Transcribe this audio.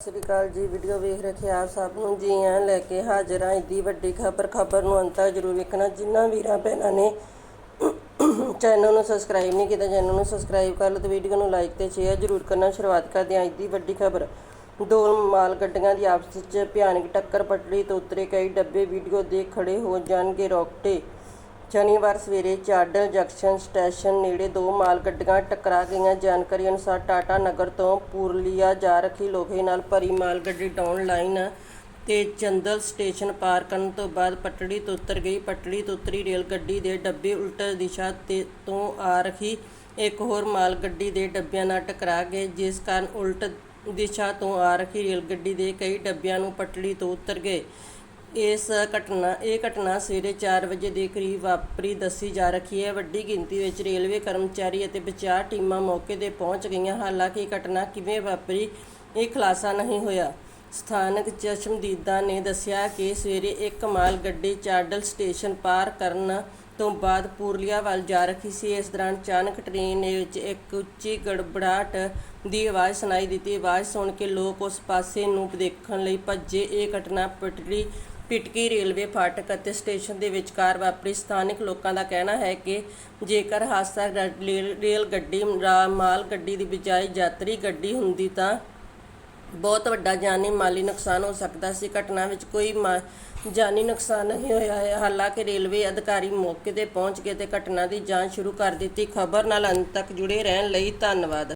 ਸਤਿ ਸ੍ਰੀ ਅਕਾਲ ਜੀ ਵੀਡੀਓ ਵੇਖ ਰਹੇ ਆਪ ਸਭ ਨੂੰ ਜੀ ਆਇਆਂ ਲੈ ਕੇ ਹਾਜ਼ਰ ਹਾਂ। ਇੱਡੀ ਵੱਡੀ ਖਬਰ ਖਬਰ ਨੂੰ ਅੰਤ ਤੱਕ ਜ਼ਰੂਰ ਵੇਖਣਾ। ਜਿਨ੍ਹਾਂ ਵੀਰਾਂ ਭੈਣਾਂ ਨੇ ਚੈਨਲ ਨੂੰ ਸਬਸਕ੍ਰਾਈਬ ਨਹੀਂ ਕੀਤਾ ਚੈਨਲ ਨੂੰ ਸਬਸਕ੍ਰਾਈਬ ਕਰ ਲਓ ਤੇ ਵੀਡੀਓ ਨੂੰ ਲਾਈਕ ਤੇ ਸ਼ੇਅਰ ਜ਼ਰੂਰ ਕਰਨਾ। ਸ਼ੁਰੂਆਤ ਕਰਦੇ ਹਾਂ ਇੱਡੀ ਵੱਡੀ ਖਬਰ। ਦੋ ਮਾਲ ਗੱਡੀਆਂ ਦੀ ਆਪਸ ਵਿੱਚ ਭਿਆਨਕ ਟੱਕਰ ਪਟੜੀ ਤੋਂ ਉਤਰੇ ਕਈ ਡੱਬੇ ਵੀਡੀਓ ਦੇਖ ਖੜੇ ਹੋ ਜਾਣਗੇ ਰੋਕਟੇ। ਸ਼ਨੀਵਾਰ ਸਵੇਰੇ ਚਾਡਲ ਜੰਕਸ਼ਨ ਸਟੇਸ਼ਨ ਨੇੜੇ ਦੋ ਮਾਲ ਗੱਡੀਆਂ ਟਕਰਾ ਗਈਆਂ। ਜਾਣਕਾਰੀ ਅਨੁਸਾਰ ਟਾਟਾ ਨਗਰ ਤੋਂ ਪੂਰਲੀਆ ਜਾ ਰਹੀ ਲੋਹੇ ਨਾਲ ਭਰੀ ਮਾਲ ਗੱਡੀ ਡਾਊਨ ਲਾਈਨ ਤੇ ਚੰਦਲ ਸਟੇਸ਼ਨ ਪਾਰ ਕਰਨ ਤੋਂ ਬਾਅਦ ਪਟੜੀ ਤੋਂ ਉਤਰ ਗਈ। ਪਟੜੀ ਤੋਂ ਉਤਰੀ ਰੇਲ ਗੱਡੀ ਦੇ ਡੱਬੇ ਉਲਟ ਦਿਸ਼ਾ ਤੇ ਤੋਂ ਆ ਰਹੀ। ਇੱਕ ਹੋਰ ਮਾਲ ਗੱਡੀ ਦੇ ਡੱਬਿਆਂ ਨਾਲ ਟਕਰਾ ਗਏ, ਜਿਸ ਕਾਰਨ ਉਲਟ ਦਿਸ਼ਾ ਤੋਂ ਆ ਰਹੀ ਰੇਲ ਗੱਡੀ ਦੇ ਕਈ ਡੱਬਿਆਂ ਨੂੰ ਪਟੜੀ ਤੋਂ ਉਤਰ ਗਏ। ਇਸ ਘਟਨਾ, ਇਹ ਘਟਨਾ ਸਵੇਰੇ ਚਾਰ ਵਜੇ ਦੇ ਕਰੀਬ ਵਾਪਰੀ, ਦੱਸੀ ਜਾ ਰਹੀ ਹੈ। ਵੱਡੀ ਗਿਣਤੀ ਵਿੱਚ ਰੇਲਵੇ ਕਰਮਚਾਰੀ ਅਤੇ ਬਚਾਅ ਟੀਮਾਂ ਮੌਕੇ ਤੇ ਪਹੁੰਚ ਗਈਆਂ। ਹਾਲਾਂਕਿ ਇਹ ਘਟਨਾ ਕਿਵੇਂ ਵਾਪਰੀ, ਇਹ ਖੁਲਾਸਾ ਨਹੀਂ ਹੋਇਆ। ਸਥਾਨਕ ਚਸ਼ਮਦੀਦਾਂ ਨੇ ਦੱਸਿਆ ਕਿ ਸਵੇਰੇ ਇੱਕ ਮਾਲ ਗੱਡੀ ਚਾਡਲ ਸਟੇਸ਼ਨ ਪਾਰ ਕਰਨ ਤੋਂ ਬਾਅਦ ਪੂਰਲੀਆ ਵੱਲ ਜਾ ਰਹੀ ਸੀ। ਇਸ ਦੌਰਾਨ ਅਚਾਨਕ ਟ੍ਰੇਨ ਦੇ ਵਿੱਚ ਇੱਕ ਉੱਚੀ ਗੜਬੜਾਹਟ ਦੀ ਆਵਾਜ਼ ਸੁਣਾਈ ਦਿੱਤੀ। ਆਵਾਜ਼ ਸੁਣ ਕੇ ਲੋਕ ਉਸ ਪਾਸੇ ਨੂੰ ਦੇਖਣ ਲਈ ਭੱਜੇ। ਇਹ ਘਟਨਾ ਪਟੜੀ ਪਿਟਕੀ ਰੇਲਵੇ ਫਾਟਕ ਅਤੇ ਸਟੇਸ਼ਨ ਦੇ ਵਿਚਕਾਰ ਵਾਪਰੀ ਸਥਾਨਕ ਲੋਕਾਂ ਦਾ ਕਹਿਣਾ ਹੈ ਕਿ ਜੇਕਰ ਹਾਦਸਾ ਰੇਲ ਗੱਡੀ ਰਾ- ਮਾਲ ਗੱਡੀ ਦੀ ਬਜਾਏ ਯਾਤਰੀ ਗੱਡੀ ਹੁੰਦੀ ਤਾਂ ਬਹੁਤ ਵੱਡਾ ਜਾਨੀ ਮਾਲੀ ਨੁਕਸਾਨ ਹੋ ਸਕਦਾ ਸੀ। ਘਟਨਾ ਵਿੱਚ ਕੋਈ ਮਾ- ਜਾਨੀ ਨੁਕਸਾਨ ਨਹੀਂ ਹੋਇਆ ਹੈ। ਹਾਲਾਂਕਿ ਰੇਲਵੇ ਅਧਿਕਾਰੀ ਮੌਕੇ ਤੇ ਪਹੁੰਚ ਕੇ ਤੇ ਘਟਨਾ ਦੀ ਜਾਂਚ ਸ਼ੁਰੂ ਕਰ ਦਿੱਤੀ। ਖਬਰ ਨਾਲ ਅੰਤ ਤੱਕ ਜੁੜੇ ਰਹਿਣ ਲਈ ਧੰਨਵਾਦ।